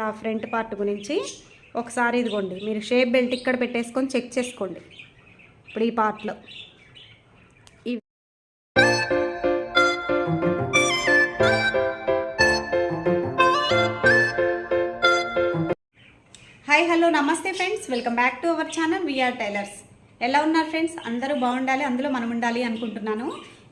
నా front part గురించి ఒకసారి ఇదిగోండి. మీరు షేప్ బెల్ట్ ఇక్కడ పెట్టేసుకొని చెక్ చేసుకోండి. ఇప్పుడు ఈ పార్ట్లో. Hi hello namaste friends. Welcome back to our channel VR tailors. ఎలా ఉన్నారు ఫ్రెండ్స్? అందరూ బాగుండాలి అందులో మనం ఉండాలి అనుకుంటున్నాను.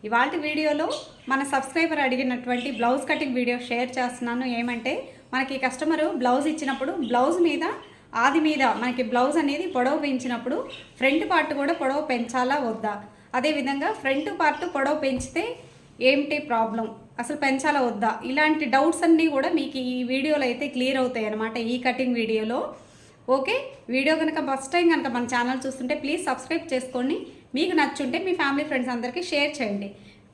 ఇవాళ వీడియోలో మన సబ్స్క్రైబర్ అడిగినటువంటి బ్లౌజ్ కటింగ్ వీడియో షేర్ చేస్తున్నాను. ఏమంటే మనకి కస్టమరు బ్లౌజ్ ఇచ్చినప్పుడు బ్లౌజ్ మీద ఆది మీద మనకి బ్లౌజ్ అనేది పొడవు పెంచినప్పుడు ఫ్రంట్ పార్ట్ కూడా పొడవు పెంచాలా వద్దా? అదేవిధంగా ఫ్రంట్ పార్ట్ పొడవు పెంచితే ఏంటి ప్రాబ్లం? అసలు పెంచాలా వద్దా? ఇలాంటి డౌట్స్ అన్నీ కూడా మీకు ఈ వీడియోలో అయితే క్లియర్ అవుతాయి అనమాట ఈ కటింగ్ వీడియోలో. ఓకే? వీడియో కనుక ఫస్ట్ టైం కనుక మన ఛానల్ చూస్తుంటే ప్లీజ్ సబ్స్క్రైబ్ చేసుకోండి. మీకు నచ్చుంటే మీ ఫ్యామిలీ ఫ్రెండ్స్ అందరికీ షేర్ చేయండి.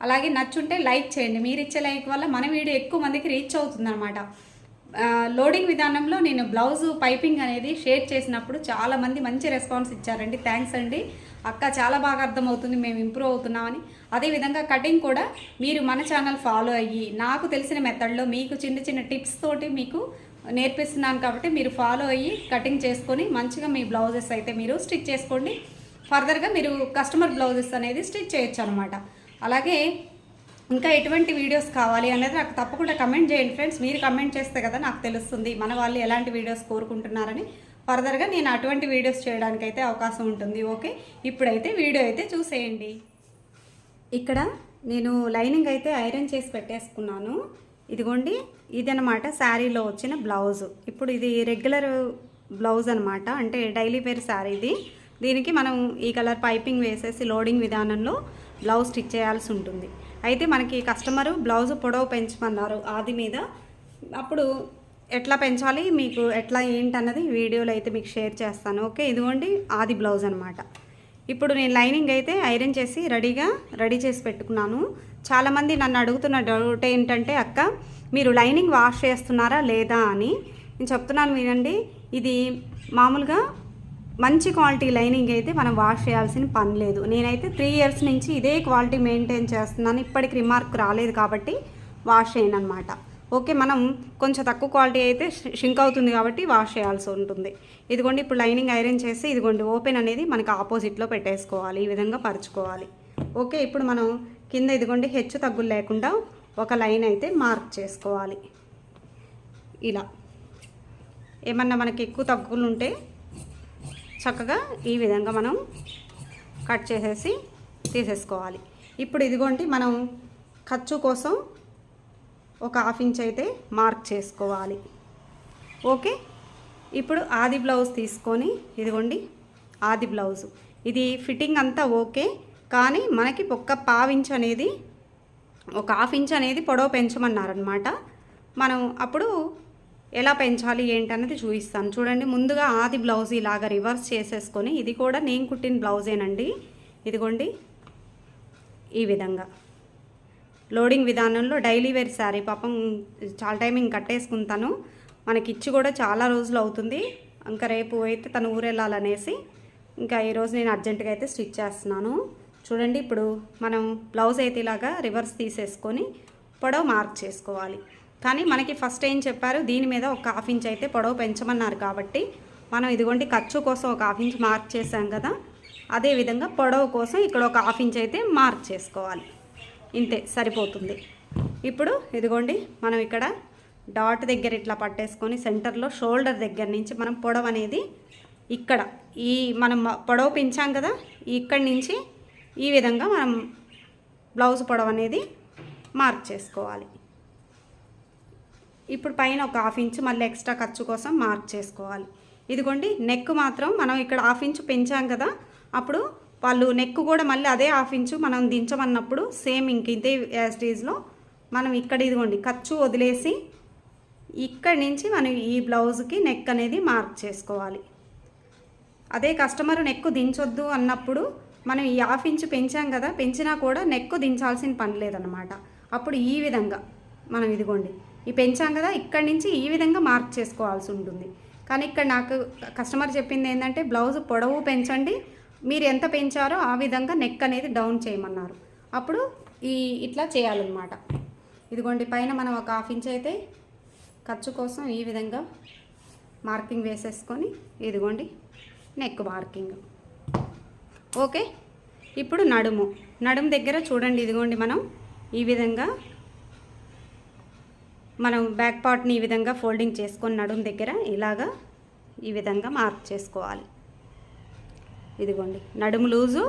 అలాగే నచ్చుంటే లైక్ చేయండి. మీరు ఇచ్చే లైక్ వల్ల మన వీడియో ఎక్కువ మందికి రీచ్ అవుతుందన్నమాట. లోడింగ్ విధానంలో నేను బ్లౌజ్ పైపింగ్ అనేది షేర్ చేసినప్పుడు చాలా మంది మంచి రెస్పాన్స్ ఇచ్చారండి. థ్యాంక్స్ అండి. అక్క చాలా బాగా అర్థమవుతుంది. మేము ఇంప్రూవ్ అవుతున్నామని. అదేవిధంగా కటింగ్ కూడా మీరు మన ఛానల్ ఫాలో అయ్యి నాకు తెలిసిన మెథడ్లో మీకు చిన్న చిన్న టిప్స్ తోటి మీకు నేర్పిస్తున్నాను కాబట్టి మీరు ఫాలో అయ్యి కటింగ్ చేసుకొని మంచిగా మీ బ్లౌజెస్ అయితే మీరు స్టిచ్ చేసుకోండి. ఫర్దర్గా మీరు కస్టమర్ బ్లౌజెస్ అనేది స్టిచ్ చేయొచ్చు అనమాట అలాగే ఇంకా ఎటువంటి వీడియోస్ కావాలి అనేది నాకు తప్పకుండా కమెంట్ చేయండి ఫ్రెండ్స్ మీరు కమెంట్ చేస్తే కదా నాకు తెలుస్తుంది మన వాళ్ళు ఎలాంటి వీడియోస్ కోరుకుంటున్నారని. ఫర్దర్గా నేను అటువంటి వీడియోస్ చేయడానికి అయితే అవకాశం ఉంటుంది. ఓకే? ఇప్పుడైతే వీడియో అయితే చూసేయండి. ఇక్కడ నేను లైనింగ్ అయితే ఐరన్ చేసి పెట్టేసుకున్నాను. ఇదిగోండి ఇదనమాట శారీలో వచ్చిన బ్లౌజ్. ఇప్పుడు ఇది రెగ్యులర్ బ్లౌజ్ అనమాట అంటే డైలీ వేర్ శారీ ఇది. దీనికి మనం ఈ కలర్ పైపింగ్ వేసేసి లోడింగ్ విధానంలో బ్లౌజ్ స్టిచ్ చేయాల్సి ఉంటుంది. అయితే మనకి కస్టమరు బ్లౌజ్ పొడవు పెంచమన్నారు ఆది మీద. అప్పుడు ఎట్లా పెంచాలి మీకు ఎట్లా ఏంటన్నది వీడియోలో అయితే మీకు షేర్ చేస్తాను. ఓకే ఇదిగోండి ఆది బ్లౌజ్ అనమాట ఇప్పుడు నేను లైనింగ్ అయితే ఐరన్ చేసి రెడీగా రెడీ చేసి పెట్టుకున్నాను. చాలామంది నన్ను అడుగుతున్న డౌట్ ఏంటంటే అక్క మీరు లైనింగ్ వాష్ చేస్తున్నారా లేదా అని. నేను చెప్తున్నాను వినండి ఇది మామూలుగా మంచి క్వాలిటీ లైనింగ్ అయితే మనం వాష్ చేయాల్సిన పని లేదు. నేనైతే త్రీ ఇయర్స్ నుంచి ఇదే క్వాలిటీ మెయింటైన్ చేస్తున్నాను. ఇప్పటికి రిమార్క్ రాలేదు కాబట్టి వాష్ చేయను అనమాట ఓకే మనం కొంచెం తక్కువ క్వాలిటీ అయితే షింక్ అవుతుంది కాబట్టి వాష్ చేయాల్సి ఉంటుంది. ఇదిగోండి ఇప్పుడు లైనింగ్ ఐరన్ చేసి ఇదిగోండి ఓపెన్ అనేది మనకి ఆపోజిట్లో పెట్టేసుకోవాలి. ఈ విధంగా పరుచుకోవాలి. ఓకే ఇప్పుడు మనం కింద ఇదిగోండి హెచ్చు తగ్గులు లేకుండా ఒక లైన్ అయితే మార్క్ చేసుకోవాలి. ఇలా. ఏమన్నా మనకి ఎక్కువ తగ్గులు ఉంటే చక్కగా ఈ విధంగా మనం కట్ చేసేసి తీసేసుకోవాలి. ఇప్పుడు ఇదిగోండి మనం ఖర్చు కోసం ఒక హాఫ్ ఇంచ్ అయితే మార్క్ చేసుకోవాలి. ఓకే? ఇప్పుడు ఆది బ్లౌజ్ తీసుకొని ఇదిగోండి ఆది బ్లౌజ్. ఇది ఫిట్టింగ్ అంతా ఓకే కానీ మనకి ఒక్క పావించ్ అనేది ఒక హాఫ్ ఇంచ్ అనేది పొడవు పెంచమన్నారనమాట మనం అప్పుడు ఎలా పెంచాలి ఏంటనేది చూపిస్తాను. చూడండి ముందుగా ఆది బ్లౌజ్ ఇలాగా రివర్స్ చేసేసుకొని ఇది కూడా నేను కుట్టిన బ్లౌజేనండి. ఇదిగోండి ఈ విధంగా. లోడింగ్ విధానంలో డైలీ వేర్ శారీ పాపం చాలా టైం ఇంక కట్టేసుకుంటాను. మనకి ఇచ్చి కూడా చాలా రోజులు అవుతుంది. ఇంకా రేపు అయితే తను ఊరెళ్ళాలనేసి ఇంకా ఈరోజు నేను అర్జెంటుగా అయితే స్టిచ్ చేస్తున్నాను. చూడండి ఇప్పుడు మనం బ్లౌజ్ అయితే ఇలాగా రివర్స్ తీసేసుకొని పొడవు మార్క్ చేసుకోవాలి. కానీ మనకి ఫస్ట్ ఏం చెప్పారు? దీని మీద ఒక హాఫ్ ఇంచ్ అయితే పొడవు పెంచమన్నారు కాబట్టి మనం ఇదిగోండి ఖర్చు కోసం ఒక హాఫ్ ఇంచ్ మార్క్ చేసాం కదా? అదేవిధంగా పొడవు కోసం ఇక్కడ ఒక హాఫ్ ఇంచ్ అయితే మార్క్ చేసుకోవాలి. ఇంతే సరిపోతుంది. ఇప్పుడు ఇదిగోండి మనం ఇక్కడ డాట్ దగ్గర ఇట్లా పట్టేసుకొని సెంటర్లో షోల్డర్ దగ్గర నుంచి మనం పొడవు అనేది ఇక్కడ ఈ మనం పొడవు పెంచాం కదా? ఇక్కడి నుంచి ఈ విధంగా మనం బ్లౌజ్ పొడవు అనేది మార్క్ చేసుకోవాలి. ఇప్పుడు పైన ఒక హాఫ్ ఇంచ్ మళ్ళీ ఎక్స్ట్రా ఖర్చు కోసం మార్క్ చేసుకోవాలి. ఇదిగోండి నెక్ మాత్రం మనం ఇక్కడ హాఫ్ ఇంచ్ పెంచాం కదా అప్పుడు వాళ్ళు నెక్ కూడా మళ్ళీ అదే హాఫ్ ఇంచు మనం దించమన్నప్పుడు సేమ్ ఇంక ఇదే స్టేజ్లో మనం ఇక్కడ ఇదిగోండి ఖర్చు వదిలేసి ఇక్కడి నుంచి మనం ఈ బ్లౌజ్కి నెక్ అనేది మార్క్ చేసుకోవాలి. అదే కస్టమర్ నెక్ దించొద్దు అన్నప్పుడు మనం ఈ హాఫ్ ఇంచ్ పెంచాం కదా పెంచినా కూడా నెక్ దించాల్సిన పని లేదన్నమాట. అప్పుడు ఈ విధంగా మనం ఇదిగోండి ఈ పెంచాం కదా ఇక్కడి నుంచి ఈ విధంగా మార్క్ చేసుకోవాల్సి ఉంటుంది. కానీ ఇక్కడ నాకు కస్టమర్ చెప్పింది ఏంటంటే బ్లౌజ్ పొడవు పెంచండి మీరు ఎంత పెంచారో ఆ విధంగా నెక్ అనేది డౌన్ చేయమన్నారు. అప్పుడు ఈ ఇట్లా చేయాలన్నమాట. ఇదిగోండి పైన మనం ఒక హాఫ్ ఇంచ్ అయితే ఖర్చు కోసం ఈ విధంగా మార్కింగ్ వేసేసుకొని ఇదిగోండి నెక్ మార్కింగ్ ఓకే? ఇప్పుడు నడుము. నడుము దగ్గర చూడండి ఇదిగోండి మనం ఈ విధంగా మనం బ్యాక్ పార్ట్ని ఈ విధంగా ఫోల్డింగ్ చేసుకొని నడుము దగ్గర ఇలాగా ఈ విధంగా మార్క్ చేసుకోవాలి. ఇదిగోండి నడుము లూజు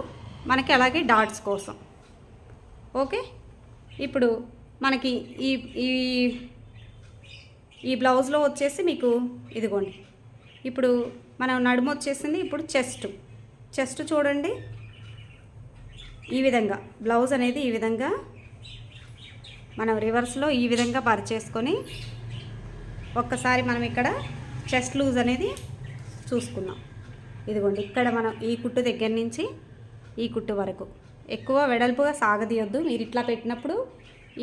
మనకి అలాగే డాట్స్ కోసం. ఓకే ఇప్పుడు మనకి ఈ ఈ ఈ బ్లౌజ్లో వచ్చేసి మీకు ఇదిగోండి. ఇప్పుడు మనం నడుము వచ్చేసింది ఇప్పుడు చెస్ట్ చెస్ట్ చూడండి. ఈ విధంగా బ్లౌజ్ అనేది ఈ విధంగా మనం రివర్స్లో ఈ విధంగా పరిచేసుకొని ఒక్కసారి మనం ఇక్కడ చెస్ట్ లూజ్ అనేది చూసుకుందాం. ఇదిగోండి ఇక్కడ మనం ఈ కుట్టు దగ్గర నుంచి ఈ కుట్టు వరకు. ఎక్కువ వెడల్పుగా సాగదీయొద్దు. మీరు ఇట్లా పెట్టినప్పుడు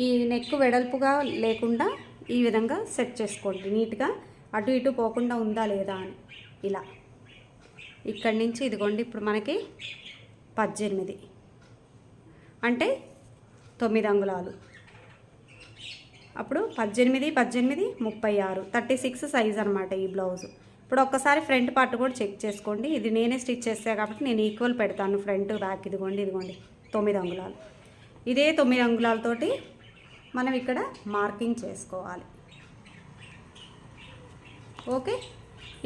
ఈ నెక్ వెడల్పుగా లేకుండా ఈ విధంగా సెట్ చేసుకోండి. నీట్గా అటు ఇటు పోకుండా ఉందా లేదా అని. ఇలా. ఇక్కడి నుంచి ఇదిగోండి ఇప్పుడు మనకి పద్దెనిమిది. అంటే తొమ్మిది అంగుళాలు. అప్పుడు పద్దెనిమిది పద్దెనిమిది ముప్పై ఆరు. థర్టీ సిక్స్ సైజ్ అనమాట ఈ బ్లౌజ్. ఇప్పుడు ఒక్కసారి ఫ్రంట్ పార్ట్ కూడా చెక్ చేసుకోండి. ఇది నేనే స్టిచ్ చేస్తాను కాబట్టి నేను ఈక్వల్ పెడతాను ఫ్రంట్ బ్యాక్ ఇదిగోండి ఇదిగోండి. తొమ్మిది అంగుళాలు. ఇదే తొమ్మిది అంగుళాలతోటి మనం ఇక్కడ మార్కింగ్ చేసుకోవాలి. ఓకే?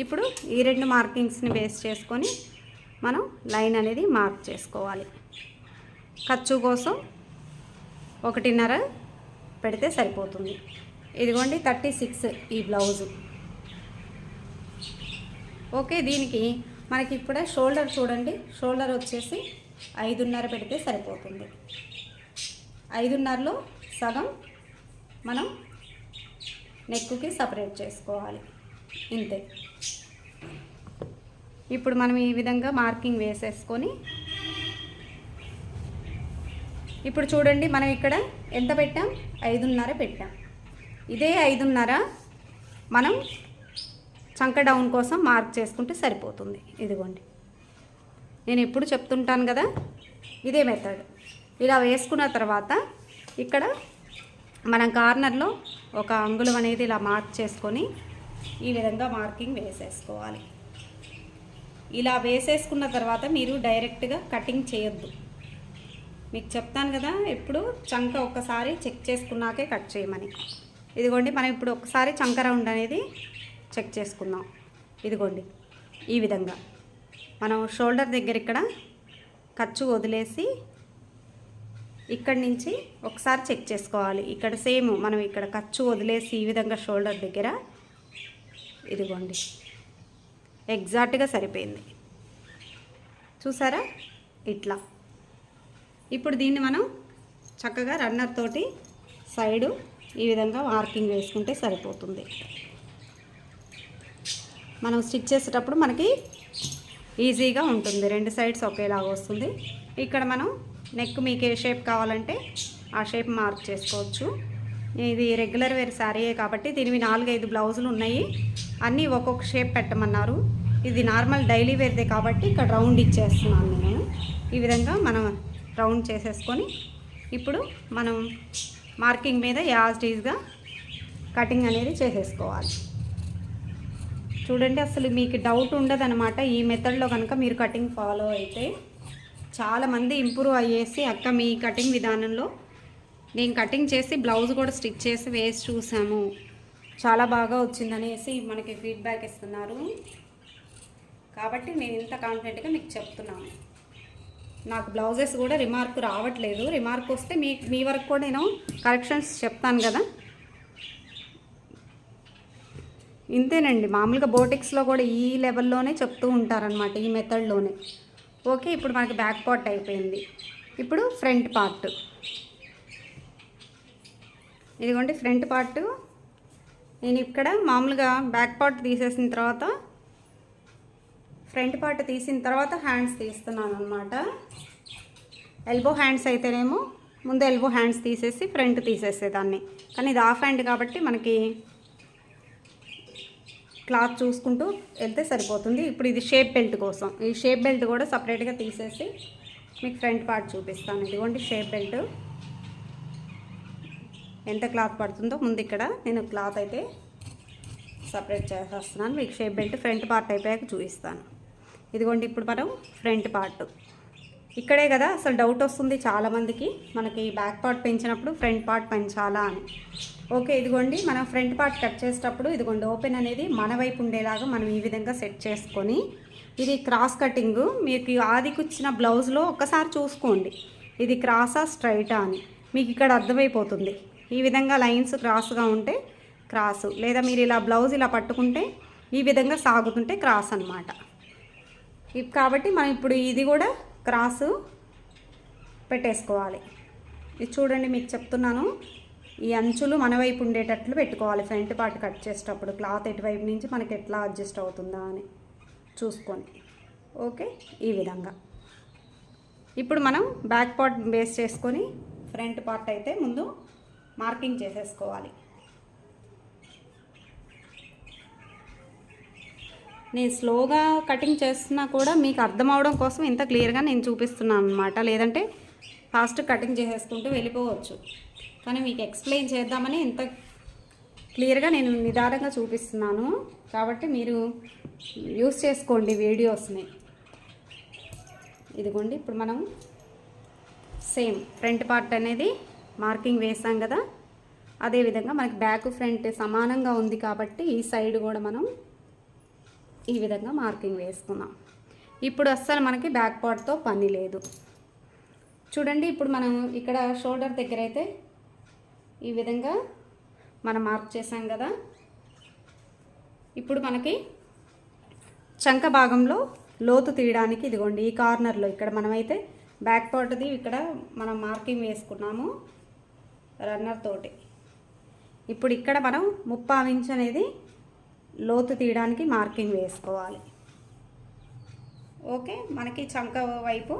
ఇప్పుడు ఈ రెండు మార్కింగ్స్ని బేస్ చేసుకొని మనం లైన్ అనేది మార్క్ చేసుకోవాలి. ఖర్చు కోసం ఒకటిన్నర పెడితే సరిపోతుంది. ఇదిగోండి థర్టీ సిక్స్ ఈ బ్లౌజు. ఓకే దీనికి మనకి ఇప్పుడు షోల్డర్ చూడండి. షోల్డర్ వచ్చేసి ఐదున్నర పెడితే సరిపోతుంది. ఐదున్నరలో సగం మనం నెక్కుకి సపరేట్ చేసుకోవాలి. ఇంతే. ఇప్పుడు మనం ఈ విధంగా మార్కింగ్ వేసేసుకొని ఇప్పుడు చూడండి మనం ఇక్కడ ఎంత పెట్టాం? ఐదున్నర పెట్టాం. ఇదే ఐదున్నర మనం చంక డౌన్ కోసం మార్క్ చేసుకుంటే సరిపోతుంది. ఇదిగోండి. నేను ఎప్పుడు చెప్తుంటాను కదా ఇదే మెథడ్ ఇలా వేసుకున్న తర్వాత ఇక్కడ మనం కార్నర్లో ఒక అంగుళం అనేది ఇలా మార్క్ చేసుకొని ఈ విధంగా మార్కింగ్ వేసేసుకోవాలి. ఇలా వేసేసుకున్న తర్వాత మీరు డైరెక్ట్గా కటింగ్ చేయొద్దు. మీకు చెప్తాను కదా ఇప్పుడు చంక ఒక్కసారి చెక్ చేసుకున్నాకే కట్ చేయమని. ఇదిగోండి మనం ఇప్పుడు ఒకసారి చంక రౌండ్ అనేది చెక్ చేసుకుందాం. ఇదిగోండి ఈ విధంగా. మనం షోల్డర్ దగ్గర ఇక్కడ ఖర్చు వదిలేసి ఇక్కడి నుంచి ఒకసారి చెక్ చేసుకోవాలి. ఇక్కడ సేమ్ మనం ఇక్కడ ఖర్చు వదిలేసి ఈ విధంగా షోల్డర్ దగ్గర. ఇదిగోండి ఎగ్జాక్ట్గా సరిపోయింది. చూసారా? ఇట్లా. ఇప్పుడు దీన్ని మనం చక్కగా రన్నర్ తోటి సైడు ఈ విధంగా మార్కింగ్ వేసుకుంటే సరిపోతుంది. మనం స్టిచ్ చేసేటప్పుడు మనకి ఈజీగా ఉంటుంది. రెండు సైడ్స్ ఒకేలాగా వస్తుంది. ఇక్కడ మనం నెక్ మీకు ఏ షేప్ కావాలంటే ఆ షేప్ మార్క్ చేసుకోవచ్చు. ఇది రెగ్యులర్ వేర్ శారీయే కాబట్టి దీనివి నాలుగైదు బ్లౌజులు ఉన్నాయి. అన్నీ ఒక్కొక్క షేప్ పెట్టమన్నారు. ఇది నార్మల్ డైలీ వేర్దే కాబట్టి ఇక్కడ రౌండ్ ఇచ్చేస్తున్నాను నేను. ఈ విధంగా మనం రౌండ్ చేసేసుకొని ఇప్పుడు మనం మార్కింగ్ మీద యాజ్ డీజ్గా కటింగ్ అనేది చేసేసుకోవాలి. చూడండి అసలు మీకు డౌట్ ఉండదన్నమాట. ఈ మెథడ్లో కనుక మీరు కటింగ్ ఫాలో అయితే చాలామంది ఇంప్రూవ్ అయ్యేసి అక్క మీ కటింగ్ విధానంలో నేను కటింగ్ చేసి బ్లౌజ్ కూడా స్టిచ్ చేసి వేసి చూసాము. చాలా బాగా వచ్చిందనేసి మనకి ఫీడ్బ్యాక్ ఇస్తున్నారు. కాబట్టి నేను ఇంత కాన్ఫిడెంట్గా మీకు చెప్తున్నాను. నాకు బ్లౌజెస్ కూడా రిమార్క్ రావట్లేదు. రిమార్క్ వస్తే మీ మీ వరకు కూడా నేను కరెక్షన్స్ చెప్తాను కదా. ఇంతేనండి. మామూలుగా బోటిక్స్లో కూడా ఈ లెవెల్లోనే చెప్తూ ఉంటారనమాట ఈ మెథడ్లోనే. ఓకే ఇప్పుడు మనకి బ్యాక్ పార్ట్ అయిపోయింది. ఇప్పుడు ఫ్రంట్ పార్ట్. ఇదిగోండి ఫ్రంట్ పార్ట్. నేను ఇక్కడ మామూలుగా బ్యాక్ పార్ట్ తీసేసిన తర్వాత ఫ్రంట్ పార్ట్ తీసిన తర్వాత హ్యాండ్స్ తీస్తున్నాను అనమాట ఎల్బో హ్యాండ్స్ అయితేనేమో ముందు ఎల్బో హ్యాండ్స్ తీసేసి ఫ్రంట్ తీసేసేదాన్ని కానీ ఇది హాఫ్ హ్యాండ్ కాబట్టి మనకి క్లాత్ చూసుకుంటూ వెళ్తే సరిపోతుంది. ఇప్పుడు ఇది షేప్ బెల్ట్ కోసం. ఈ షేప్ బెల్ట్ కూడా సపరేట్గా తీసేసి మీకు ఫ్రంట్ పార్ట్ చూపిస్తాను. ఇదిగోండి షేప్ బెల్ట్. ఎంత క్లాత్ పడుతుందో ముందు ఇక్కడ నేను క్లాత్ అయితే సపరేట్ చేసేస్తున్నాను. మీకు షేప్ బెల్ట్ ఫ్రంట్ పార్ట్ అయిపోయాక చూపిస్తాను. ఇదిగోండి ఇప్పుడు మనం ఫ్రంట్ పార్ట్. ఇక్కడే కదా అసలు డౌట్ వస్తుంది చాలామందికి మనకి బ్యాక్ పార్ట్ పెంచినప్పుడు ఫ్రంట్ పార్ట్ పెంచాలా అని. ఓకే ఇదిగోండి మనం ఫ్రంట్ పార్ట్ కట్ చేసేటప్పుడు ఇదిగోండి ఓపెన్ అనేది మన వైపు ఉండేలాగా మనం ఈ విధంగా సెట్ చేసుకొని ఇది క్రాస్ కటింగ్ మీకు ఆదికి వచ్చిన బ్లౌజ్లో ఒక్కసారి చూసుకోండి. ఇది క్రాసా స్ట్రైటా అని. మీకు ఇక్కడ అర్థమైపోతుంది. ఈ విధంగా లైన్స్ క్రాస్గా ఉంటే క్రాసు లేదా మీరు ఇలా బ్లౌజ్ ఇలా పట్టుకుంటే ఈ విధంగా సాగుతుంటే క్రాస్ అనమాట కాబట్టి మనం ఇప్పుడు ఇది కూడా క్రాసు పెట్టేసుకోవాలి. ఇది చూడండి మీకు చెప్తున్నాను. ఈ అంచులు మన వైపు ఉండేటట్లు పెట్టుకోవాలి. ఫ్రంట్ పార్ట్ కట్ చేసేటప్పుడు క్లాత్ ఎటువైపు నుంచి మనకి ఎట్లా అడ్జస్ట్ అవుతుందా అని చూసుకొని. ఓకే? ఈ విధంగా. ఇప్పుడు మనం బ్యాక్ పార్ట్ బేస్ చేసుకొని ఫ్రంట్ పార్ట్ అయితే ముందు మార్కింగ్ చేసేసుకోవాలి. నేను స్లోగా కటింగ్ చేస్తున్నా కూడా మీకు అర్థం అవడం కోసం ఇంత క్లియర్గా నేను చూపిస్తున్నాను అనమాట లేదంటే ఫాస్ట్ కటింగ్ చేసేసుకుంటూ వెళ్ళిపోవచ్చు. కానీ మీకు ఎక్స్ప్లెయిన్ చేద్దామని ఇంత క్లియర్గా నేను నిదానంగా చూపిస్తున్నాను. కాబట్టి మీరు యూస్ చేసుకోండి వీడియోస్ని. ఇదిగోండి ఇప్పుడు మనం సేమ్ ఫ్రంట్ పార్ట్ అనేది మార్కింగ్ వేసాం కదా. అదేవిధంగా మనకి బ్యాక్ ఫ్రంట్ సమానంగా ఉంది కాబట్టి ఈ సైడ్ కూడా మనం ఈ విధంగా మార్కింగ్ వేసుకుందాం. ఇప్పుడు అస్సలు మనకి బ్యాక్ పార్ట్తో పని లేదు. చూడండి ఇప్పుడు మనం ఇక్కడ షోల్డర్ దగ్గర అయితే ఈ విధంగా మనం మార్క్ చేసాం కదా. ఇప్పుడు మనకి చంక భాగంలో లోతు తీయడానికి ఇదిగోండి ఈ కార్నర్లో ఇక్కడ మనమైతే బ్యాక్ పార్ట్ది ఇక్కడ మనం మార్కింగ్ వేసుకున్నాము రన్నర్ తోటి. ఇప్పుడు ఇక్కడ మనం ముప్పావు అనేది లోతు తీయడానికి మార్కింగ్ వేసుకోవాలి. ఓకే మనకి చంక వైపు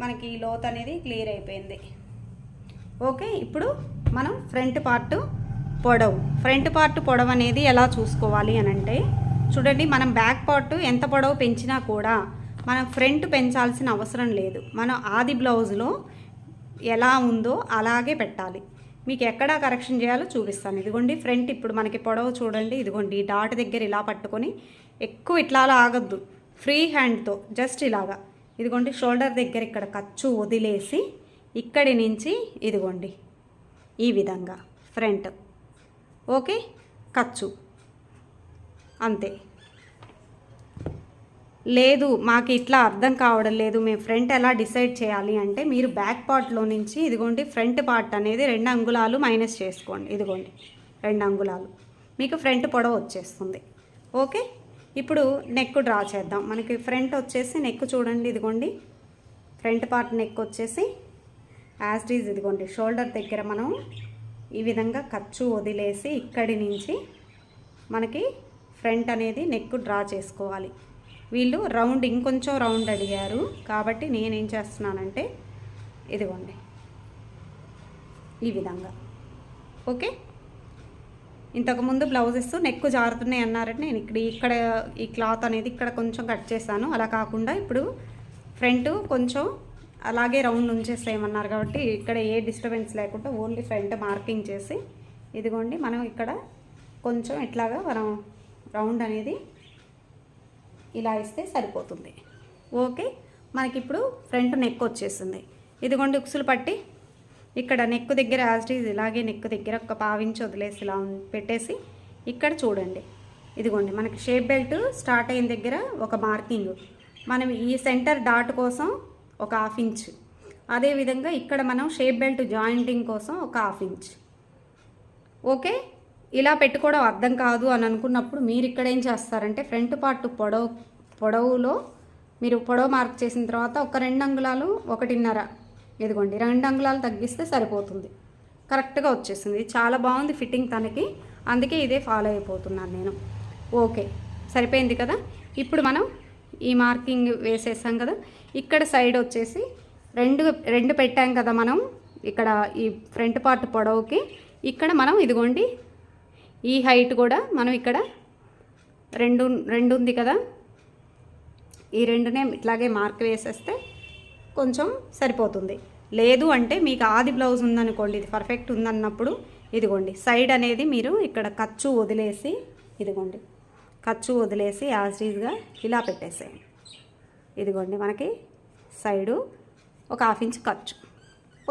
మనకి లోత్ లోతు అనేది క్లియర్ అయిపోయింది. ఓకే ఇప్పుడు మనం ఫ్రంట్ పార్ట్ పొడవు. ఫ్రంట్ పార్ట్ పొడవు అనేది ఎలా చూసుకోవాలి అని అంటే చూడండి మనం బ్యాక్ పార్ట్ ఎంత పొడవు పెంచినా కూడా మనం ఫ్రంట్ పెంచాల్సిన అవసరం లేదు. మనం ఆది బ్లౌజ్లో ఎలా ఉందో అలాగే పెట్టాలి. మీకు ఎక్కడ కరెక్షన్ చేయాలో చూపిస్తాను. ఇదిగోండి ఫ్రంట్ ఇప్పుడు మనకి పొడవు చూడండి. ఇదిగోండి డాట్ దగ్గర ఇలా పట్టుకొని ఎక్కువ ఇట్లా అలా ఆగద్దు ఫ్రీ హ్యాండ్తో జస్ట్ ఇలాగా. ఇదిగోండి షోల్డర్ దగ్గర ఇక్కడ ఖర్చు వదిలేసి ఇక్కడి నుంచి ఇదిగోండి ఈ విధంగా. ఫ్రంట్ ఓకే ఖర్చు. అంతే. లేదు మాకు ఇట్లా అర్థం కావడం లేదు మేము ఫ్రంట్ ఎలా డిసైడ్ చేయాలి అంటే మీరు బ్యాక్ పార్ట్లో నుంచి ఇదిగోండి ఫ్రంట్ పార్ట్ అనేది రెండు అంగుళాలు మైనస్ చేసుకోండి ఇదిగోండి రెండు అంగుళాలు. మీకు ఫ్రంట్ పొడవ వచ్చేస్తుంది. ఓకే? ఇప్పుడు నెక్ డ్రా చేద్దాం. మనకి ఫ్రంట్ వచ్చేసి నెక్ చూడండి ఇదిగోండి. ఫ్రంట్ పార్ట్ నెక్ వచ్చేసి యాజ్ ఈజ్ ఇదిగోండి. షోల్డర్ దగ్గర మనం ఈ విధంగా ఖర్చు వదిలేసి ఇక్కడి నుంచి మనకి ఫ్రంట్ అనేది నెక్ డ్రా చేసుకోవాలి. వీళ్ళు రౌండ్ ఇంకొంచెం రౌండ్ అడిగారు. కాబట్టి నేనేం చేస్తున్నానంటే ఇదిగోండి. ఈ విధంగా. ఓకే? ఇంతకుముందు బ్లౌజెస్ నెక్ జారుతున్నాయి అన్నారంటే నేను ఇక్కడ ఇక్కడ ఈ క్లాత్ అనేది ఇక్కడ కొంచెం కట్ చేశాను. అలా కాకుండా ఇప్పుడు ఫ్రంట్ కొంచెం అలాగే రౌండ్ ఉంచేసేయమన్నారు కాబట్టి ఇక్కడ ఏ డిస్టర్బెన్స్ లేకుండా ఓన్లీ ఫ్రంట్ మార్కింగ్ చేసి ఇదిగోండి మనం ఇక్కడ కొంచెం ఇట్లాగా మనం రౌండ్ అనేది ఇలా ఇస్తే సరిపోతుంది. ఓకే? మనకి ఇప్పుడు ఫ్రంట్ నెక్ వచ్చేసింది. ఇదిగోండి ఉక్సులు పట్టి. ఇక్కడ నెక్ దగ్గర యాజ్టీజ్ ఇలాగే నెక్ దగ్గర ఒక పావించి వదిలేసి ఇలా పెట్టేసి ఇక్కడ చూడండి. ఇదిగోండి మనకి షేప్ బెల్ట్ స్టార్ట్ అయిన దగ్గర ఒక మార్కింగ్ మనం ఈ సెంటర్ డాట్ కోసం ఒక హాఫ్ ఇంచ్ అదేవిధంగా ఇక్కడ మనం షేప్ బెల్ట్ జాయింటింగ్ కోసం ఒక హాఫ్ ఇంచ్ ఓకే? ఇలా పెట్టుకోవడం అర్థం కాదు అని అనుకున్నప్పుడు మీరు ఇక్కడ ఏం చేస్తారంటే ఫ్రంట్ పార్ట్ పొడవు పొడవులో మీరు పొడవు మార్క్ చేసిన తర్వాత ఒక రెండు అంగుళాలు ఒకటిన్నర ఇదిగోండి రెండు అంగుళాలు తగ్గిస్తే సరిపోతుంది. కరెక్ట్గా వచ్చేసింది. చాలా బాగుంది ఫిట్టింగ్ తనకి. అందుకే ఇదే ఫాలో అయిపోతున్నాను నేను. ఓకే సరిపోయింది కదా? ఇప్పుడు మనం ఈ మార్కింగ్ వేసేసాం కదా? ఇక్కడ సైడ్ వచ్చేసి రెండు రెండు పెట్టాం కదా మనం. ఇక్కడ ఈ ఫ్రంట్ పార్ట్ పొడవుకి. ఇక్కడ మనం ఇదిగోండి ఈ హైట్ కూడా మనం ఇక్కడ రెండు రెండు ఉంది కదా. ఈ రెండునే ఇట్లాగే మార్క్ వేసేస్తే కొంచెం సరిపోతుంది. లేదు అంటే మీకు ఆది బ్లౌజ్ ఉందనుకోండి ఇది పర్ఫెక్ట్ ఉందన్నప్పుడు ఇదిగోండి సైడ్ అనేది మీరు ఇక్కడ ఖర్చు వదిలేసి ఇదిగోండి ఖర్చు వదిలేసి యాజ్టీజ్గా ఇలా పెట్టేసేయండి. ఇదిగోండి మనకి సైడు ఒక హాఫ్ ఇంచ్ ఖర్చు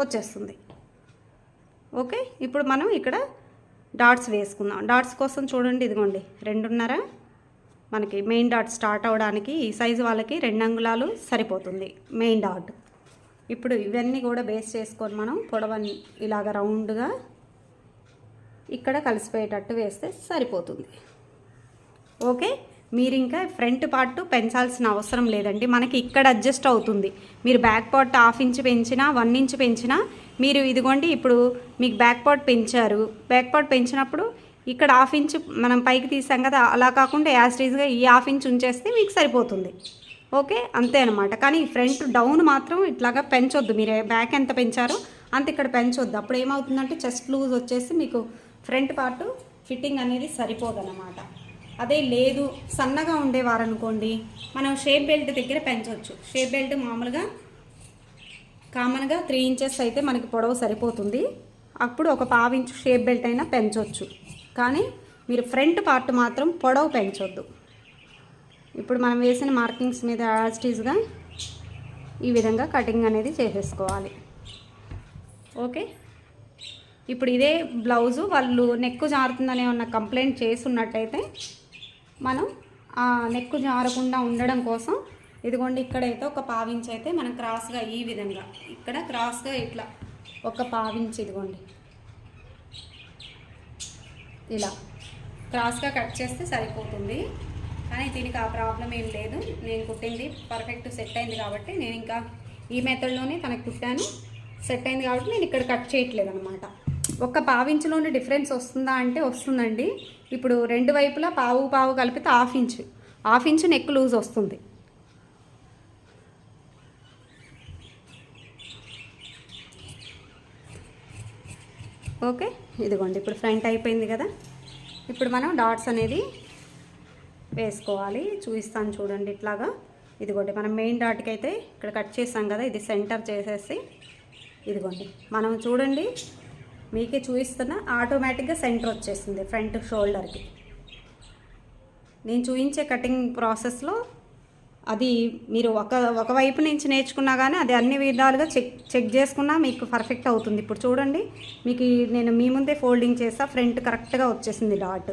వచ్చేస్తుంది. ఓకే ఇప్పుడు మనం ఇక్కడ డాట్స్ వేసుకుందాం. డాట్స్ కోసం చూడండి ఇదిగోండి. రెండున్నర. మనకి మెయిన్ డాట్ స్టార్ట్ అవ్వడానికి ఈ సైజు వాళ్ళకి రెండు అంగుళాలు సరిపోతుంది మెయిన్ డాట్. ఇప్పుడు ఇవన్నీ కూడా బేస్ చేసుకొని మనం పొడవని ఇలాగ రౌండ్గా ఇక్కడ కలిసిపోయేటట్టు వేస్తే సరిపోతుంది. ఓకే? మీరు ఇంకా ఫ్రంట్ పార్ట్ పెంచాల్సిన అవసరం లేదండి. మనకి ఇక్కడ అడ్జస్ట్ అవుతుంది. మీరు బ్యాక్ పార్ట్ హాఫ్ ఇంచ్ పెంచినా వన్ ఇంచ్ పెంచినా మీరు ఇదిగోండి ఇప్పుడు మీకు బ్యాక్ పార్ట్ పెంచారు. బ్యాక్ పార్ట్ పెంచినప్పుడు ఇక్కడ హాఫ్ ఇంచ్ మనం పైకి తీసాం కదా అలా కాకుండా యాస్టీజ్గా ఈ హాఫ్ ఇంచ్ ఉంచేస్తే మీకు సరిపోతుంది. ఓకే? అంతే అనమాట కానీ ఫ్రంట్ డౌన్ మాత్రం ఇట్లాగా పెంచొద్దు. మీరు బ్యాక్ ఎంత పెంచారో అంత ఇక్కడ పెంచొద్దు. అప్పుడు ఏమవుతుందంటే చెస్ట్ లూజ్ వచ్చేసి మీకు ఫ్రంట్ పార్ట్ ఫిట్టింగ్ అనేది సరిపోదన్నమాట. అదే లేదు సన్నగా ఉండేవారనుకోండి మనం షేప్ బెల్ట్ దగ్గర పెంచవచ్చు షేప్ బెల్ట్ మామూలుగా కామన్గా త్రీ ఇంచెస్ అయితే మనకి పొడవు సరిపోతుంది. అప్పుడు ఒక పావించు షేప్ బెల్ట్ అయినా పెంచవచ్చు కానీ మీరు ఫ్రంట్ పార్ట్ మాత్రం పొడవు పెంచొద్దు. ఇప్పుడు మనం వేసిన మార్కింగ్స్ మీద యాజ్టీజ్గా ఈ విధంగా కటింగ్ అనేది చేసేసుకోవాలి. ఓకే? ఇప్పుడు ఇదే బ్లౌజు వాళ్ళు నెక్కు జారుతుందనే ఉన్న కంప్లైంట్ చేస్తున్నట్టయితే మనం ఆ నెక్కు జారకుండా ఉండడం కోసం ఇదిగోండి ఇక్కడైతే ఒక పావించి అయితే మనం క్రాస్గా ఈ విధంగా ఇక్కడ క్రాస్గా ఇట్లా ఒక పావించి ఇదిగోండి. ఇలా క్రాస్గా కట్ చేస్తే సరిపోతుంది. కానీ దీనికి ఆ ప్రాబ్లం ఏం లేదు. నేను కుట్టింది పర్ఫెక్ట్ సెట్ అయింది కాబట్టి నేను ఇంకా ఈ మెథడ్లోనే తనకు కుట్టాను. సెట్ అయింది కాబట్టి నేను ఇక్కడ కట్ చేయట్లేదు అనమాట ఒక్క పావించులోనే డిఫరెన్స్ వస్తుందా అంటే వస్తుందండి. ఇప్పుడు రెండు వైపులా పావు పావు కలిపితే half inch. Half inch neck loose వస్తుంది. ఓకే? ఇదిగోండి ఇప్పుడు ఫ్రంట్ అయిపోయింది కదా? ఇప్పుడు మనం డాట్స్ అనేది వేసుకోవాలి. చూపిస్తాను చూడండి ఇట్లాగా. ఇదిగోండి మనం మెయిన్ డాట్కి అయితే ఇక్కడ కట్ చేసాం కదా ఇది సెంటర్ చేసేసి. ఇదిగోండి మనం చూడండి మీకే చూపిస్తున్నా ఆటోమేటిక్గా సెంటర్ వచ్చేసింది ఫ్రంట్ షోల్డర్కి. నేను చూపించే కటింగ్ ప్రాసెస్లో అది మీరు ఒక ఒకవైపు నుంచి నేర్చుకున్నా కానీ అది అన్ని విధాలుగా చెక్ చెక్ చేసుకున్నా మీకు పర్ఫెక్ట్ అవుతుంది. ఇప్పుడు చూడండి మీకు నేను మీ ముందే ఫోల్డింగ్ చేసా ఫ్రంట్ కరెక్ట్గా వచ్చేసింది డాట్.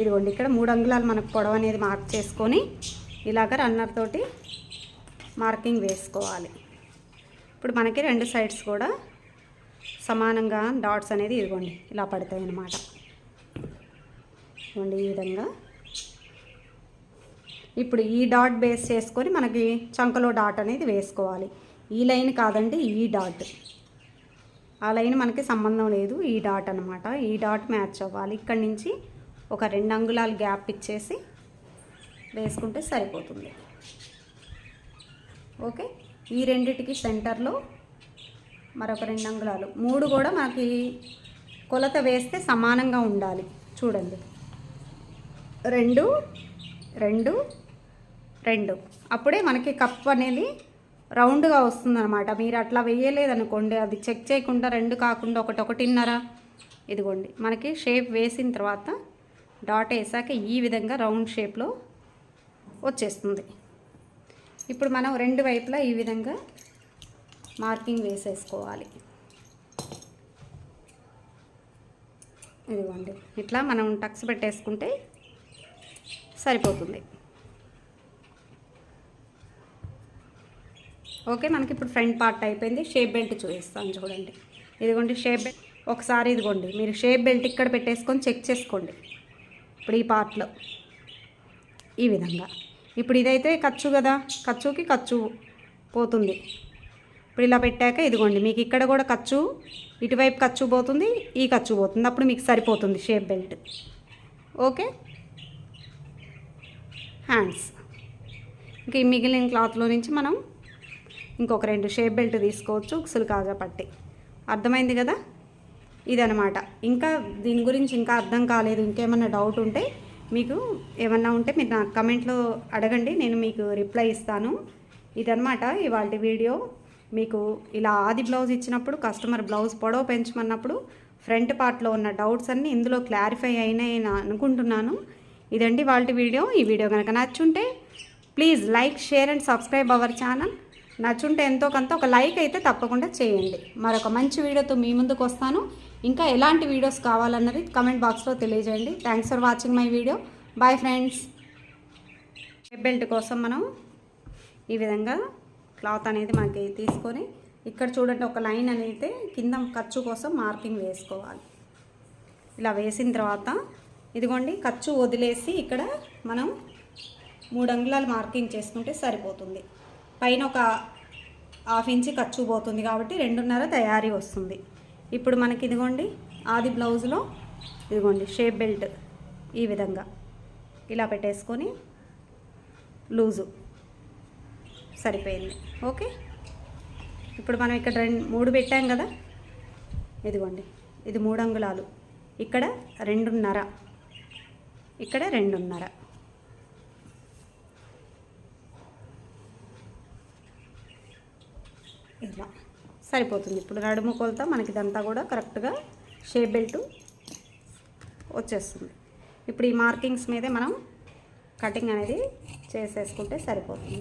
ఇదిగోండి ఇక్కడ మూడు అంగుళాలు మనకు పొడవు అనేది మార్క్ చేసుకొని ఇలాగ రన్నర్ తోటి మార్కింగ్ వేసుకోవాలి. ఇప్పుడు మనకి రెండు సైడ్స్ కూడా సమానంగా డాట్స్ అనేది ఇదిగోండి ఇలా పడతాయి అన్నమాట ఇదిగోండి ఈ విధంగా ఇప్పుడు ఈ డాట్ బేస్ చేసుకొని మనకి చంకలో డాట్ అనేది వేసుకోవాలి. ఈ లైన్ కాదండి ఈ డాట్ ఆ లైన్ మనకి సంబంధం లేదు ఈ డాట్ అనమాట ఈ డాట్ మ్యాచ్ అవ్వాలి. ఇక్కడి నుంచి ఒక రెండు అంగుళాలు గ్యాప్ ఇచ్చేసి వేసుకుంటే సరిపోతుంది. ఓకే? ఈ రెండిటికి సెంటర్లో మరొక రెండు అంగుళాలు. మూడు కూడా మనకి కొలత వేస్తే సమానంగా ఉండాలి. చూడండి. రెండు రెండు రెండు. అప్పుడే మనకి కప్ అనేది రౌండ్గా వస్తుందన్నమాట. మీరు అట్లా వేయలేదనుకోండి అది చెక్ చేయకుండా రెండు కాకుండా ఒకటి ఒకటిన్నర ఇదిగోండి. మనకి షేప్ వేసిన తర్వాత డాట్ వేసాక ఈ విధంగా రౌండ్ షేప్లో వచ్చేస్తుంది. ఇప్పుడు మనం రెండు వైపులా ఈ విధంగా మార్కింగ్ వేసేసుకోవాలి. ఇదిగోండి. ఇట్లా మనం టక్స్ పెట్టేసుకుంటే సరిపోతుంది. ఓకే మనకి ఇప్పుడు ఫ్రంట్ పార్ట్ అయిపోయింది. షేప్ బెల్ట్ చూపిస్తాను చూడండి. ఇదిగోండి షేప్ బెల్ట్. ఒకసారి ఇదిగోండి మీరు షేప్ బెల్ట్ ఇక్కడ పెట్టేసుకొని చెక్ చేసుకోండి. ఇప్పుడు ఈ పార్ట్లో. ఈ విధంగా. ఇప్పుడు ఇదైతే ఖర్చు కదా? ఖర్చుకి ఖర్చు పోతుంది. ఇప్పుడు ఇలా పెట్టాక ఇదిగోండి మీకు ఇక్కడ కూడా ఖర్చు ఇటువైపు ఖర్చు పోతుంది ఈ ఖర్చు పోతుంది. అప్పుడు మీకు సరిపోతుంది షేప్ బెల్ట్. ఓకే? హ్యాండ్స్. ఇంకా ఈ మిగిలిన క్లాత్లో నుంచి మనం ఇంకొక రెండు షేప్ బెల్ట్ తీసుకోవచ్చు ఉక్సులు కాజా పట్టి. అర్థమైంది కదా? ఇదనమాట ఇంకా దీని గురించి ఇంకా అర్థం కాలేదు ఇంకేమన్నా డౌట్ ఉంటే మీకు ఏమన్నా ఉంటే మీరు నాకు కమెంట్లో అడగండి నేను మీకు రిప్లై ఇస్తాను. ఇదనమాట ఇవాళ వీడియో. మీకు ఇలా ఆది బ్లౌజ్ ఇచ్చినప్పుడు కస్టమర్ బ్లౌజ్ పొడవు పెంచమన్నప్పుడు ఫ్రంట్ పార్ట్లో ఉన్న డౌట్స్ అన్నీ ఇందులో క్లారిఫై అయినాయి అనుకుంటున్నాను. ఇదండి వాళ్ళ వీడియో. ఈ వీడియో కనుక నచ్చుంటే please like share and subscribe our channel నచ్చుంటే ఎంతో కొంత ఒక లైక్ అయితే తప్పకుండా చేయండి. మరొక మంచి వీడియోతో మీ ముందుకు వస్తాను. ఇంకా ఎలాంటి వీడియోస్ కావాలన్నది కమెంట్ బాక్స్లో తెలియజేయండి. Thanks for watching my video bye friends belt కోసం మనం ఈ విధంగా క్లాత్ అనేది మనకి తీసుకొని ఇక్కడ చూడండి ఒక లైన్ అనేది కింద ఖర్చు కోసం మార్కింగ్ వేసుకోవాలి. ఇలా వేసిన తర్వాత ఇదిగోండి ఖర్చు వదిలేసి ఇక్కడ మనం మూడు అంగుళాలు మార్కింగ్ చేసుకుంటే సరిపోతుంది. పైన ఒక హాఫ్ ఇంచి ఖర్చు పోతుంది కాబట్టి రెండున్నర తయారీ వస్తుంది. ఇప్పుడు మనకి ఇదిగోండి ఆది బ్లౌజ్లో ఇదిగోండి షేప్ బెల్ట్ ఈ విధంగా ఇలా పెట్టేసుకొని లూజు సరిపోయింది. ఓకే? ఇప్పుడు మనం ఇక్కడ రెండు మూడు పెట్టాం కదా? ఇదిగోండి ఇది మూడు అంగుళాలు. ఇక్కడ రెండున్నర. ఇక్కడ రెండున్నర. ఇలా సరిపోతుంది. ఇప్పుడు నడుము కొలత మనకి ఇదంతా కూడా కరెక్ట్గా షేప్ బెల్ట్ వచ్చేస్తుంది. ఇప్పుడు ఈ మార్కింగ్స్ మీదే మనం కటింగ్ అనేది చేసేసుకుంటే సరిపోతుంది.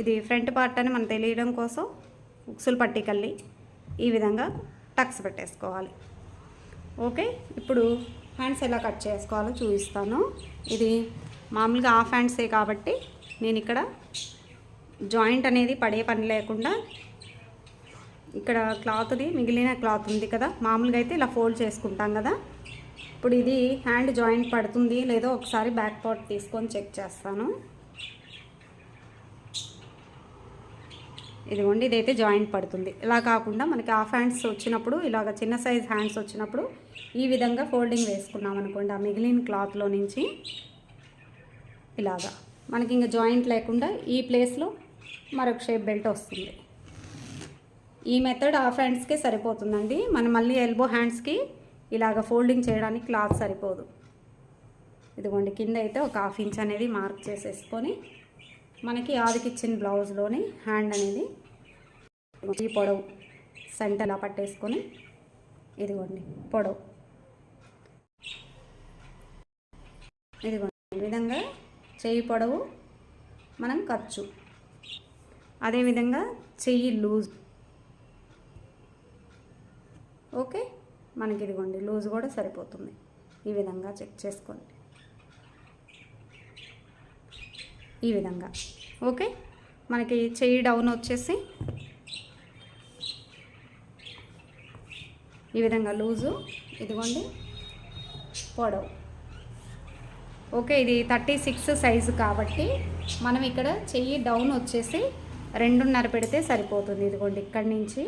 ఇది ఫ్రంట్ పార్ట్ అని మనం తెలియడం కోసం ఉక్సులు పట్టికల్లి ఈ విధంగా టక్స్ పెట్టేసుకోవాలి. ఓకే? ఇప్పుడు హ్యాండ్స్ ఎలా కట్ చేసుకోవాలో చూపిస్తాను. ఇది మామూలుగా హాఫ్ హ్యాండ్సే కాబట్టి నేను ఇక్కడ జాయింట్ అనేది పడే పని లేకుండా ఇక్కడ క్లాత్ది మిగిలిన క్లాత్ ఉంది కదా. మామూలుగా అయితే ఇలా ఫోల్డ్ చేసుకుంటాం కదా. ఇప్పుడు ఇది హ్యాండ్ జాయింట్ పడుతుంది. లేదో ఒకసారి బ్యాక్ పార్ట్ తీసుకొని చెక్ చేస్తాను. ఇదిగోండి ఇదైతే జాయింట్ పడుతుంది. ఇలా కాకుండా మనకి హాఫ్ హ్యాండ్స్ వచ్చినప్పుడు ఇలాగ చిన్న సైజ్ హ్యాండ్స్ వచ్చినప్పుడు ఈ విధంగా ఫోల్డింగ్ వేసుకున్నాం అనుకోండి ఆ మిగిలిన క్లాత్లో నుంచి ఇలాగా. మనకి ఇంకా జాయింట్ లేకుండా ఈ ప్లేస్లో మరొక షేప్ బెల్ట్ వస్తుంది. ఈ మెథడ్ హాఫ్ హ్యాండ్స్కే సరిపోతుందండి. మనం మళ్ళీ ఎల్బో హ్యాండ్స్కి ఇలాగ ఫోల్డింగ్ చేయడానికి క్లాత్ సరిపోదు. ఇదిగోండి కింద అయితే ఒక హాఫ్ ఇంచ్ అనేది మార్క్ చేసేసుకొని మనకి ఆదికిచ్చిన బ్లౌజ్లోని హ్యాండ్ అనేది ఈ పొడవు సెంటర్ పట్టేసుకొని ఇదిగోండి పొడవు. ఇదిగోండి ఈ విధంగా చెయ్యి పొడవు మనం ఖర్చు అదేవిధంగా చెయ్యి లూజ్ ఓకే? మనకి ఇదిగోండి లూజ్ కూడా సరిపోతుంది. ఈ విధంగా చెక్ చేసుకోండి. ఈ విధంగా. ఓకే? మనకి చెయ్యి డౌన్ వచ్చేసి ఈ విధంగా లూజు. ఇదిగోండి పొడవు. ఓకే ఇది థర్టీ సిక్స్ సైజు కాబట్టి మనం ఇక్కడ చెయ్యి డౌన్ వచ్చేసి రెండున్నర పెడితే సరిపోతుంది. ఇదిగోండి ఇక్కడి నుంచి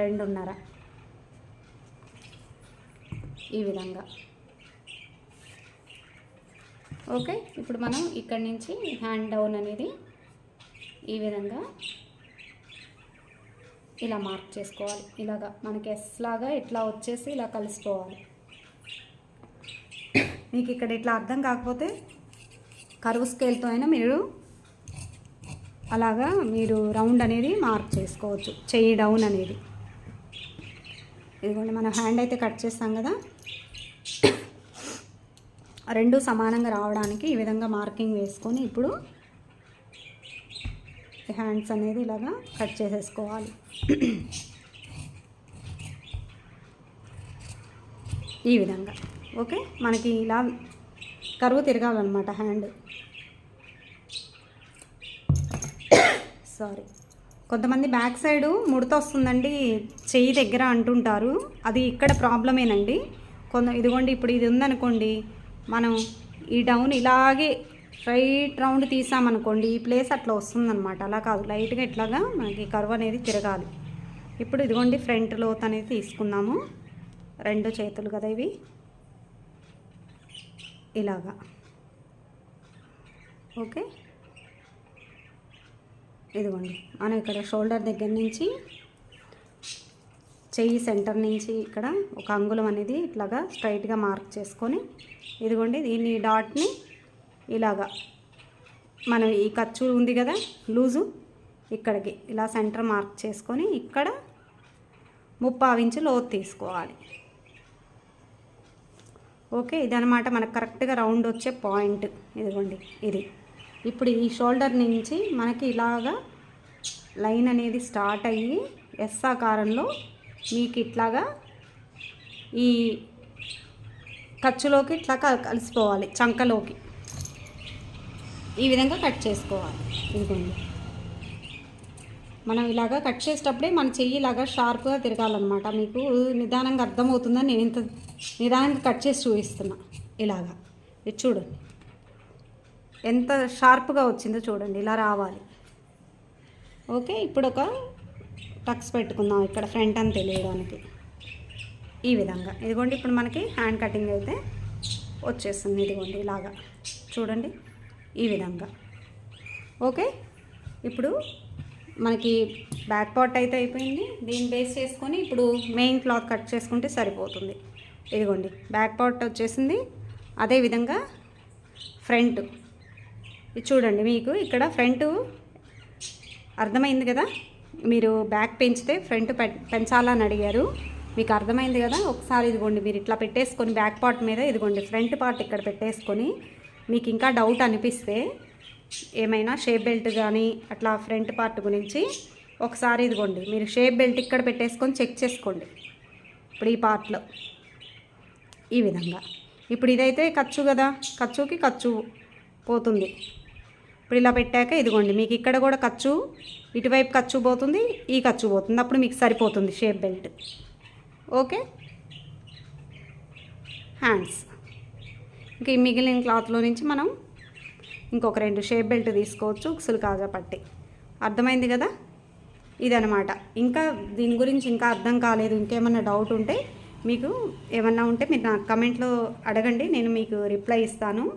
రెండున్నర. ఈ విధంగా. ఓకే ఇప్పుడు మనం ఇక్కడ నుంచి హ్యాండ్ డౌన్ అనేది ఈ విధంగా ఇలా మార్క్ చేసుకోవాలి. ఇలాగా మనకి ఎస్ లాగా ఇట్లా వచ్చేసి ఇలా కలిసిపోవాలి. మీకు ఇక్కడ ఇట్లా అర్థం కాకపోతే కరువు స్కేల్తో అయినా మీరు అలాగా మీరు రౌండ్ అనేది మార్క్ చేసుకోవచ్చు. చెయ్యి డౌన్ అనేది. ఇదిగోండి మనం హ్యాండ్ అయితే కట్ చేస్తాం కదా. రెండు సమానంగా రావడానికి ఈ విధంగా మార్కింగ్ వేసుకొని ఇప్పుడు హ్యాండ్స్ అనేది ఇలాగా కట్ చేసేసుకోవాలి. ఈ విధంగా. ఓకే? మనకి ఇలా కరువు తిరగాలన్నమాట హ్యాండ్. సారీ. కొంతమంది బ్యాక్ సైడ్ ముడత వస్తుందండి చెయ్యి దగ్గర అంటుంటారు. అది ఇక్కడ ప్రాబ్లమేనండి. కొంత ఇదిగోండి ఇప్పుడు ఇది ఉందనుకోండి మనం ఈ డౌన్ ఇలాగే రైట్ రౌండ్ తీసామనుకోండి ఈ ప్లేస్ అట్లా వస్తుందన్నమాట. అలా కాదు లైట్గా ఇట్లాగా మనకి కర్వ్ అనేది తిరగాలి. ఇప్పుడు ఇదిగోండి ఫ్రంట్ లోత్ అనేది తీసుకుందాము. రెండు చేతులు కదా ఇవి. ఇలాగా. ఓకే? ఇదిగోండి మనం ఇక్కడ షోల్డర్ దగ్గర నుంచి చెయ్యి సెంటర్ నుంచి ఇక్కడ ఒక అంగుళం అనేది ఇట్లాగా స్ట్రైట్గా మార్క్ చేసుకొని ఇదిగోండి దీన్ని డాట్ని ఇలాగా మనం ఈ ఖర్చు ఉంది కదా లూజు ఇక్కడికి ఇలా సెంటర్ మార్క్ చేసుకొని ఇక్కడ ముప్పావు ఇంచు లోతు తీసుకోవాలి. ఓకే ఇదనమాట మనకు కరెక్ట్గా రౌండ్ వచ్చే పాయింట్ ఇదిగోండి ఇది. ఇప్పుడు ఈ షోల్డర్ నుంచి మనకి ఇలాగా లైన్ అనేది స్టార్ట్ అయ్యి ఎస్ ఆకారంలో మీకు ఇట్లాగా ఈ ఖర్చులోకి ఇట్లా కలిసిపోవాలి చంకలోకి. ఈ విధంగా కట్ చేసుకోవాలి. ఇదిగోండి. మనం ఇలాగా కట్ చేసేటప్పుడే మన చెయ్యి ఇలాగా షార్ప్గా తిరగాలన్నమాట. మీకు నిదానంగా అర్థమవుతుందని నేను ఇంత నిదానంగా కట్ చేసి చూపిస్తున్నా. ఇలాగా. ఇది చూడండి. ఎంత షార్ప్గా వచ్చిందో చూడండి. ఇలా రావాలి. ఓకే ఇప్పుడు ఒక టక్స్ పెట్టుకుందాం. ఇక్కడ ఫ్రంట్ అని తెలియడానికి. ఈ విధంగా. ఇదిగోండి ఇప్పుడు మనకి హ్యాండ్ కటింగ్ అయితే వచ్చేస్తుంది. ఇదిగోండి ఇలాగా. చూడండి ఈ విధంగా. ఓకే? ఇప్పుడు మనకి బ్యాక్ పార్ట్ అయితే అయిపోయింది. దీన్ని బేస్ చేసుకొని ఇప్పుడు మెయిన్ క్లాత్ కట్ చేసుకుంటే సరిపోతుంది. ఇదిగోండి బ్యాక్ పార్ట్ వచ్చేసింది. అదేవిధంగా ఫ్రంట్ చూడండి మీకు ఇక్కడ ఫ్రంట్ అర్థమైంది కదా? మీరు బ్యాక్ పెంచితే ఫ్రంట్ పె- పెంచాలని అడిగారు. మీకు అర్థమైంది కదా? ఒకసారి ఇదిగోండి మీరు ఇట్లా పెట్టేసుకొని బ్యాక్ పార్ట్ మీద ఇదిగోండి ఫ్రంట్ పార్ట్ ఇక్కడ పెట్టేసుకొని మీకు ఇంకా డౌట్ అనిపిస్తే ఏమైనా షేప్ బెల్ట్ కానీ అట్లా ఫ్రంట్ పార్ట్ గురించి ఒకసారి ఇదిగోండి మీరు షేప్ బెల్ట్ ఇక్కడ పెట్టేసుకొని చెక్ చేసుకోండి. ఇప్పుడు ఈ పార్ట్లో ఈ విధంగా. ఇప్పుడు ఇదైతే ఖర్చు కదా? ఖర్చుకి ఖర్చు పోతుంది. ఇప్పుడు ఇలా పెట్టాక ఇదిగోండి మీకు ఇక్కడ కూడా ఖర్చు ఇటువైపు ఖర్చు పోతుంది ఈ ఖర్చు పోతుంది. అప్పుడు మీకు సరిపోతుంది షేప్ బెల్ట్ ఓకే? హ్యాండ్స్ ఇంకా ఈ మిగిలిన క్లాత్లో నుంచి మనం ఇంకొక రెండు షేప్ బెల్ట్ తీసుకోవచ్చు ఉక్సులు కాజా పట్టి. అర్థమైంది కదా? ఇదనమాట ఇంకా దీని గురించి ఇంకా అర్థం కాలేదు ఇంకేమన్నా డౌట్ ఉంటే మీకు ఏమన్నా ఉంటే మీరు నా కమెంట్లో అడగండి నేను మీకు రిప్లై ఇస్తాను.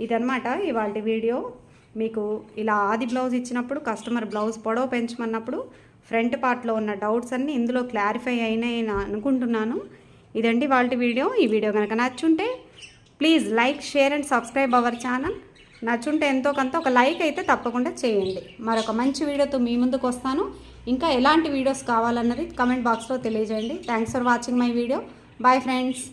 ఇదనమాట ఇవాళ వీడియో మీకు ఇలా ఆది బ్లౌజ్ ఇచ్చినప్పుడు కస్టమర్ బ్లౌజ్ పొడవు పెంచమన్నప్పుడు ఫ్రంట్ పార్ట్లో ఉన్న డౌట్స్ అన్నీ ఇందులో క్లారిఫై అయినాయి అనుకుంటున్నాను. ఇదండి వాళ్ళ వీడియో. ఈ వీడియో కనుక నచ్చుంటే please like share and subscribe our channel. నచ్చుంటే ఎంతో కొంత ఒక లైక్ అయితే తప్పకుండా చేయండి. మరొక మంచి వీడియోతో మీ ముందుకు వస్తాను. ఇంకా ఎలాంటి వీడియోస్ కావాలన్నది కమెంట్ బాక్స్లో తెలియజేయండి. Thanks for watching my video bye friends